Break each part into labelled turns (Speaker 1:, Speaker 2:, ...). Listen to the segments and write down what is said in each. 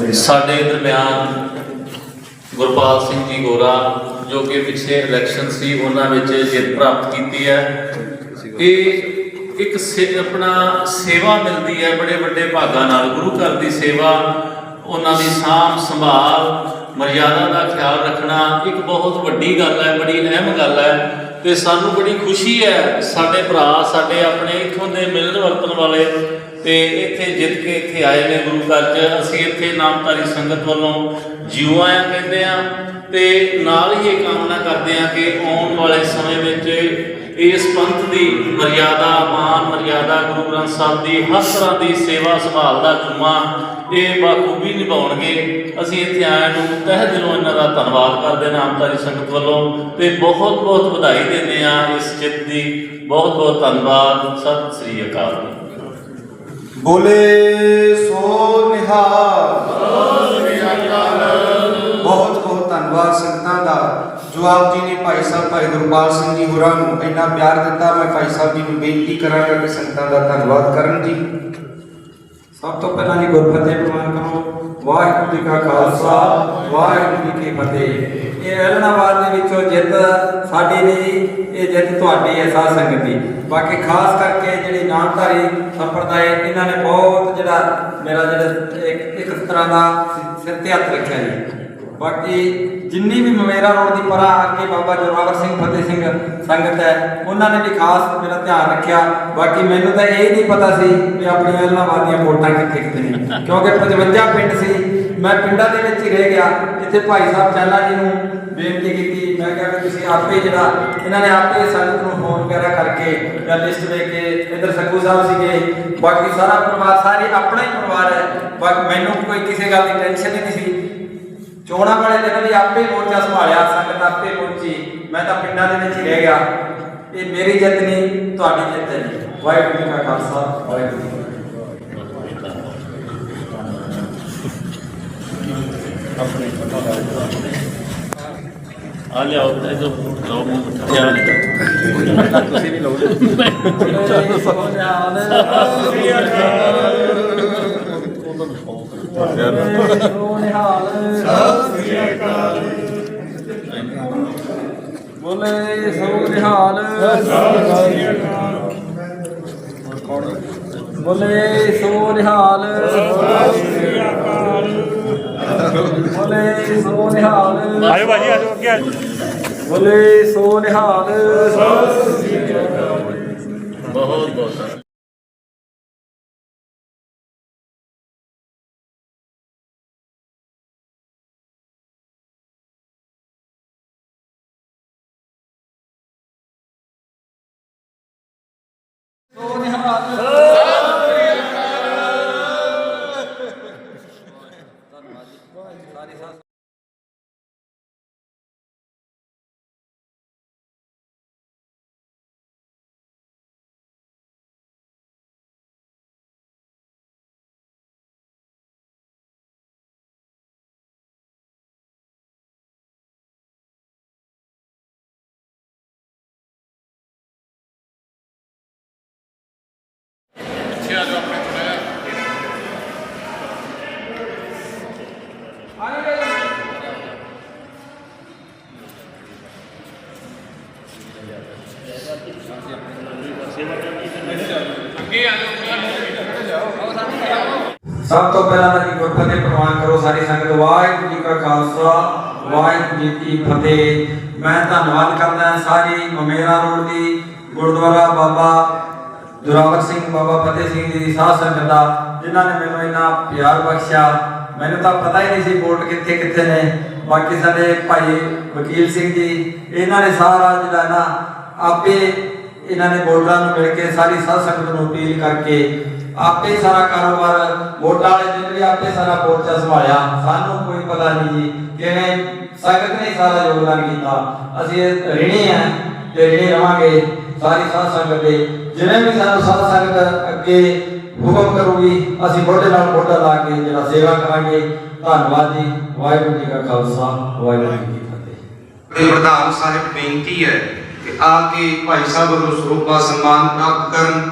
Speaker 1: ਸਾਡੇ ਦਰਮਿਆਨ ਗੁਰਪਾਲ ਸਿੰਘ ਜੀ ਗੋਰਾ ਜੋ ਕਿ ਪਿਛਲੇ ਇਲੈਕਸ਼ਨ ਸੀ, ਉਹਨਾਂ ਵਿੱਚ ਜਿੱਤ ਪ੍ਰਾਪਤ ਕੀਤੀ ਹੈ। ਇਹ ਇੱਕ ਆਪਣਾ ਸੇਵਾ ਮਿਲਦੀ ਹੈ, ਬੜੇ ਵੱਡੇ ਭਾਗਾਂ ਨਾਲ। ਗੁਰੂ ਘਰ ਦੀ ਸੇਵਾ, ਉਹਨਾਂ ਦੀ ਸਾਂਭ ਸੰਭਾਲ, ਮਰਿਆਦਾ ਦਾ ਖਿਆਲ ਰੱਖਣਾ, ਇੱਕ ਬਹੁਤ ਵੱਡੀ ਗੱਲ ਹੈ, ਬੜੀ ਅਹਿਮ ਗੱਲ ਹੈ। ਤੇ ਸਾਨੂੰ ਬੜੀ ਖੁਸ਼ੀ ਹੈ, ਸਾਡੇ ਭਰਾ, ਸਾਡੇ ਆਪਣੇ ਇੱਥੋਂ ਦੇ ਮਿਲਣ ਵਰਤਣ ਵਾਲੇ ਤੇ ਇੱਥੇ ਜਿੱਤ ਕੇ ਇੱਥੇ ਆਏ ਨੇ ਗੁਰੂ ਘਰ 'ਚ। ਅਸੀਂ ਇੱਥੇ ਨਾਮਧਾਰੀ ਸੰਗਤ ਵੱਲੋਂ ਜਿਉ ਆਇਆ ਕਹਿੰਦੇ ਆ ਤੇ ਨਾਲ ਹੀ ਇਹ ਕਾਮਨਾ ਕਰਦੇ ਆ ਕਿ ਆਉਣ ਵਾਲੇ ਸਮੇਂ ਵਿੱਚ ਇਸ ਪੰਥ ਦੀ ਮਰਿਆਦਾ ਮਾਨ ਮਰਿਆਦਾ, ਗੁਰੂ ਗ੍ਰੰਥ ਸਾਹਿਬ ਦੀ ਹਰ ਤਰ੍ਹਾਂ ਦੀ ਸੇਵਾ ਸੰਭਾਲ ਦਾ ਜੁਮਾ ਇਹ ਬਾਖੂਬੀ ਨਿਭਾਉਣਗੇ। ਅਸੀਂ ਇੱਥੇ ਆਇਆਂ ਨੂੰ ਤਹਿ ਦਿਲੋਂ ਇਹਨਾਂ ਦਾ ਧੰਨਵਾਦ ਕਰਦੇ ਹਾਂ ਨਾਮਧਾਰੀ ਸੰਗਤ ਵੱਲੋਂ ਤੇ ਬਹੁਤ ਬਹੁਤ ਵਧਾਈ ਦਿੰਦੇ ਆ ਇਸ ਜਿੱਤ ਦੀ। ਬਹੁਤ ਬਹੁਤ ਧੰਨਵਾਦ। ਸਤਿ ਸ੍ਰੀ ਅਕਾਲ।
Speaker 2: ਬੋਲੇ ਸੋ ਨਿਹਾਲ। ਬਹੁਤ ਬਹੁਤ ਧੰਨਵਾਦ ਸੰਗਤਾਂ ਦਾ। ਜੋ ਆਪ ਜੀ ਨੇ ਭਾਈ ਸਾਹਿਬ, ਭਾਈ ਗੁਰਪਾਲ ਸਿੰਘ ਜੀ ਹੋਰਾਂ ਨੂੰ ਇੰਨਾ ਪਿਆਰ ਦਿੱਤਾ, ਮੈਂ ਭਾਈ ਸਾਹਿਬ ਜੀ ਨੂੰ ਬੇਨਤੀ ਕਰਾਂਗਾ ਕਿ ਸੰਗਤਾਂ ਦਾ ਧੰਨਵਾਦ ਕਰਨ ਜੀ।
Speaker 3: ਸਭ ਤੋਂ ਪਹਿਲਾਂ ਜੀ ਗੁਰਫਤਿਹ ਪ੍ਰਵਾਨ ਕਰੋ। ਵਾਹਿਗੁਰੂ ਜੀ ਕਾ ਖਾਲਸਾ, ਵਾਹਿਗੁਰੂ ਜੀ ਕੀ ਫਤਿਹ। ਇਹ ਐਲਨਾਬਾਦ ਦੇ ਵਿੱਚੋਂ ਜਿੱਤ ਸਾਡੀ ਨਹੀਂ, ਇਹ ਜਿੱਤ ਤੁਹਾਡੀ ਹੈ ਸਾਧ ਸੰਗਤ ਦੀ। ਬਾਕੀ ਖਾਸ ਕਰਕੇ ਜਿਹੜੀ ਨਾਮਧਾਰੀ ਸੰਪਰਦਾਇ ਇਹਨਾਂ ਨੇ ਬਹੁਤ ਜਿਹੜਾ ਮੇਰਾ ਜਿਹੜਾ ਇੱਕ ਇੱਕ ਤਰ੍ਹਾਂ ਦਾ ਸਿਰ ਤੇ ਹੱਥ ਰੱਖਿਆ ਜੀ। ਬਾਕੀ ਜਿੰਨੀ ਵੀ ਮਵੇਰਾ ਰੋਡ ਦੀ ਪਰਾਂ ਅੱਗੇ ਬਾਬਾ ਜੋਰਾਵਰ ਸਿੰਘ, ਫਤਿਹ ਸਿੰਘ ਸੰਗਤ ਹੈ, ਉਹਨਾਂ ਨੇ ਵੀ ਖਾਸ ਮੇਰਾ ਧਿਆਨ ਰੱਖਿਆ। ਬਾਕੀ ਮੈਨੂੰ ਤਾਂ ਇਹ ਨਹੀਂ ਪਤਾ ਸੀ ਵੀ ਆਪਣੀਆਂ ਇਲਾਹਾਬਾਦ ਦੀਆਂ ਵੋਟਾਂ ਕਿੱਥੇ ਕਿੱਥੇ ਨੇ। ਕਿਉਂਕਿ 55 ਪਿੰਡ ਸੀ, ਮੈਂ ਪਿੰਡਾਂ ਦੇ ਵਿੱਚ ਹੀ ਰਹਿ ਗਿਆ। ਇੱਥੇ ਭਾਈ ਸਾਹਿਬ ਚਾਲਾ ਜੀ ਨੂੰ ਬੇਨਤੀ ਕੀਤੀ ਮੈਂ ਕਿਹਾ ਵੀ ਤੁਸੀਂ ਆਪੇ ਜਿਹੜਾ ਇਹਨਾਂ ਨੇ ਆਪੇ ਸੰਗਤ ਨੂੰ ਫੋਨ ਵਗੈਰਾ ਕਰਕੇ ਜਾਂ ਲਿਸਟ ਦੇ ਕੇ ਇਧਰ ਸੱਗੂ ਸਾਹਿਬ ਸੀਗੇ, ਬਾਕੀ ਸਾਰਾ ਪਰਿਵਾਰ, ਸਾਰੇ ਆਪਣਾ ਹੀ ਪਰਿਵਾਰ ਹੈ। ਬਾਕੀ ਮੈਨੂੰ ਕੋਈ ਕਿਸੇ ਗੱਲ ਦੀ ਟੈਨਸ਼ਨ ਨਹੀਂ ਸੀ। ਚੋਣਾਂ ਵਾਲੇ ਦਿਨ ਵੀ ਆਪੇ ਮੋਰਚਾ ਸੰਭਾਲਿਆ, ਸੰਗਤ ਆਪੇ ਪਹੁੰਚੀ। ਮੈਂ ਤਾਂ ਪਿੰਡਾਂ ਦੇ ਵਿੱਚ ਹੀ ਰਹਿ ਗਿਆ। ਇਹ ਮੇਰੀ ਜਿੱਤ ਨਹੀਂ, ਤੁਹਾਡੀ ਜਿੱਤ ਹੈ ਵਾਹਿਗੁਰੂ ਜੀ ਕਾ ਖਾਲਸਾ, ਵਾਹਿਗੁਰੂ ਜੀ ਕੀ ਫਤਿਹ।
Speaker 1: ਆ ਲਿਆਓ ਤੇ ਜੋ ਲਓ ਧਿਆਨ ਤੁਸੀਂ ਵੀ ਲਓ
Speaker 3: ਬੋਲੇ ਸੋ ਨਿਹਾਲ ਬੋਲੇ ਸੋ ਨਿਹਾਲ। ਬੋਲੇ ਸੋ ਨਿਹਾਲ
Speaker 4: ਆਜੋ ਭਾਜੀ ਆਜੋ ਅੱਗੇ ਆਜੋ
Speaker 3: ਬੋਲੇ ਸੋ ਨਿਹਾਲ
Speaker 1: ਬਹੁਤ ਬਹੁਤ।
Speaker 3: ਸੋ ਨਿਹਾਲ ਸਭ ਤੋਂ ਪਹਿਲਾਂ ਤਾਂ ਜੀ ਗੁਰਫਤਿਹ ਪ੍ਰਵਾਨ ਕਰੋ ਸਾਰੀ ਸੰਗਤ ਵਾਹਿਗੁਰੂ ਜੀ ਕਾ ਖਾਲਸਾ ਵਾਹਿਗੁਰੂ ਜੀ ਕੀ ਫਤਿਹ ਮੈਂ ਧੰਨਵਾਦ ਕਰਦਾ ਹਾਂ ਸਾਰੀ ਮਮੇਰਾ ਰੋਡ ਦੀ ਗੁਰਦੁਆਰਾ ਬਾਬਾ ਜੁਰਾਵਰ ਸਿੰਘ, ਬਾਬਾ ਫਤਿਹ ਸਿੰਘ ਜੀ ਦੀ ਸਾਧ ਸੰਗਤ ਦਾ, ਜਿਨ੍ਹਾਂ ਨੇ ਮੈਨੂੰ ਇੰਨਾ ਪਿਆਰ ਬਖਸ਼ਿਆ। ਮੈਨੂੰ ਤਾਂ ਪਤਾ ਹੀ ਨਹੀਂ ਸੀ ਵੋਟ ਕਿੱਥੇ ਕਿੱਥੇ ਨੇ। ਬਾਕੀ ਸਾਡੇ ਭਾਈ ਵਕੀਲ ਸਿੰਘ ਜੀ, ਇਹਨਾਂ ਨੇ ਸਾਰਾ ਜਿਹੜਾ ਨਾ ਆਪੇ ਇਹਨਾਂ ਨੇ ਵੋਟਰਾਂ ਨੂੰ ਮਿਲ ਕੇ ਸਾਰੀ ਸਾਧ ਸੰਗਤ ਨੂੰ ਅਪੀਲ ਕਰਕੇ ਆਪੇ ਸਾਰਾ ਕਾਰੋਬਾਰ, ਵੋਟਾਂ ਵਾਲੇ ਦਿਨ ਵੀ ਆਪੇ ਸਾਰਾ ਮੋਰਚਾ ਸੰਭਾਲਿਆ। ਸਾਨੂੰ ਕੋਈ ਪਤਾ ਨਹੀਂ ਜੀ ਕਿਵੇਂ ਸੰਗਤ ਨੇ ਸਾਰਾ ਯੋਗਦਾਨ ਕੀਤਾ। ਅਸੀਂ ਰਿਣੀ ਆ ਤੇ ਰਿਣੀ ਰਵਾਂਗੇ। ਸਾਰੀ ਸਾਧ ਸੰਗਤ ਦੇ ਜਿਵੇਂ ਵੀ ਸਾਨੂੰ ਸਾਧ ਸੰਗਤ ਅੱਗੇ ਹੁਕਮ ਕਰੂਗੀ, ਅਸੀਂ ਮੋਢੇ ਨਾਲ ਮੋਢਾ ਲਾ ਕੇ ਜਿਹੜਾ ਸੇਵਾ ਕਰਾਂਗੇ। ਧੰਨਵਾਦ ਜੀ, ਵਾਹਿਗੁਰੂ ਜੀ ਕਾ ਖਾਲਸਾ, ਵਾਹਿਗੁਰੂ ਜੀ ਕੀ ਫਤਿਹ।
Speaker 2: ਤੇ ਪ੍ਰਧਾਨ ਸਾਹਿਬ, ਬੇਨਤੀ ਹੈ ਕਿ ਆ ਕੇ ਭਾਈ ਸਾਹਿਬ ਵੱਲੋਂ ਸਰੂਪਾ ਸਨਮਾਨ ਪ੍ਰਾਪਤ ਕਰਨ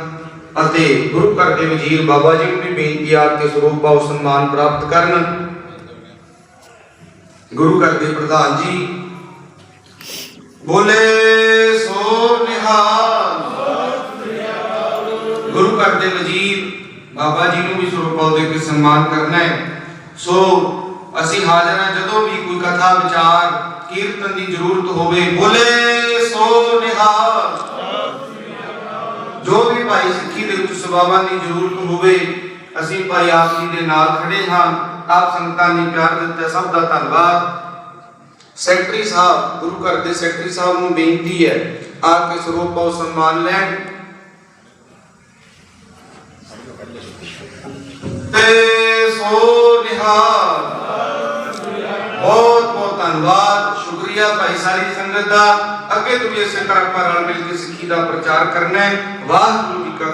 Speaker 2: ਅਤੇ ਗੁਰੂ ਘਰ ਦੇ ਵਜ਼ੀਰ ਬਾਬਾ ਜੀ ਨੂੰ ਵੀ ਬੇਨਤੀ ਆ ਕੇ ਸਰੂਪਾ ਸਨਮਾਨ ਪ੍ਰਾਪਤ ਕਰਨ। ਗੁਰੂ ਘਰ ਦੇ ਪ੍ਰਧਾਨ ਜੀ, ਬੋਲੇ ਸੋ ਗੁਰੂ ਘਰ ਦੇ ਵਜ਼ੀਰ ਬਾਬਾ ਜੀ ਨੂੰ ਵੀ ਸਰਪਾਲ ਦੇ ਕੇ ਸਨਮਾਨ ਕਰਨਾ ਹੈ। ਸੋ ਅਸੀਂ ਹਾਜ਼ਰ ਹਾਂ ਜਦੋਂ ਵੀ ਕੋਈ ਕਥਾ, ਵਿਚਾਰ, ਕੀਰਤਨ ਦੀ ਜ਼ਰੂਰਤ ਹੋਵੇ, ਬੋਲੇ ਸੋ ਨਿਹਾਲ। ਜੋ ਵੀ ਭਾਈ ਸਿੱਖੀ ਦੇ ਵਿੱਚ ਸੇਵਾਵਾਂ ਦੀ ਜ਼ਰੂਰਤ ਹੋਵੇ, ਅਸੀਂ ਭਾਈ ਆਪ ਜੀ ਦੇ ਨਾਲ ਖੜੇ ਹਾਂ। ਆਪ ਸੰਗਤਾਂ ਨੇ ਪਿਆਰ ਦਿੱਤਾ, ਸਭ ਦਾ ਧੰਨਵਾਦ। ਸੈਕਟਰੀ ਸਾਹਿਬ, ਗੁਰੂ ਘਰ ਦੇ ਸੈਕਟਰੀ ਸਾਹਿਬ ਨੂੰ ਬੇਨਤੀ ਹੈ ਆ ਕੇ ਸਰੂਪ ਪਾਉ ਸਨਮਾਨ ਲੈਣ। ਤੇ ਸੋ ਨਿਹਾਲ। ਬਹੁਤ ਬਹੁਤ ਧੰਨਵਾਦ। ਸ਼ੁਕਰੀਆ ਭਾਈ ਸਾਰੀ ਸੰਗਤ ਦਾ। ਅੱਗੇ ਤੋਂ ਵੀ ਇਸੇ ਤਰ੍ਹਾਂ ਆਪਾਂ ਰਲ ਮਿਲ ਕੇ ਸਿੱਖੀ ਦਾ ਪ੍ਰਚਾਰ ਕਰਨਾ ਹੈ। ਵਾਹਿਗੁਰੂ ਜੀ ਕਾ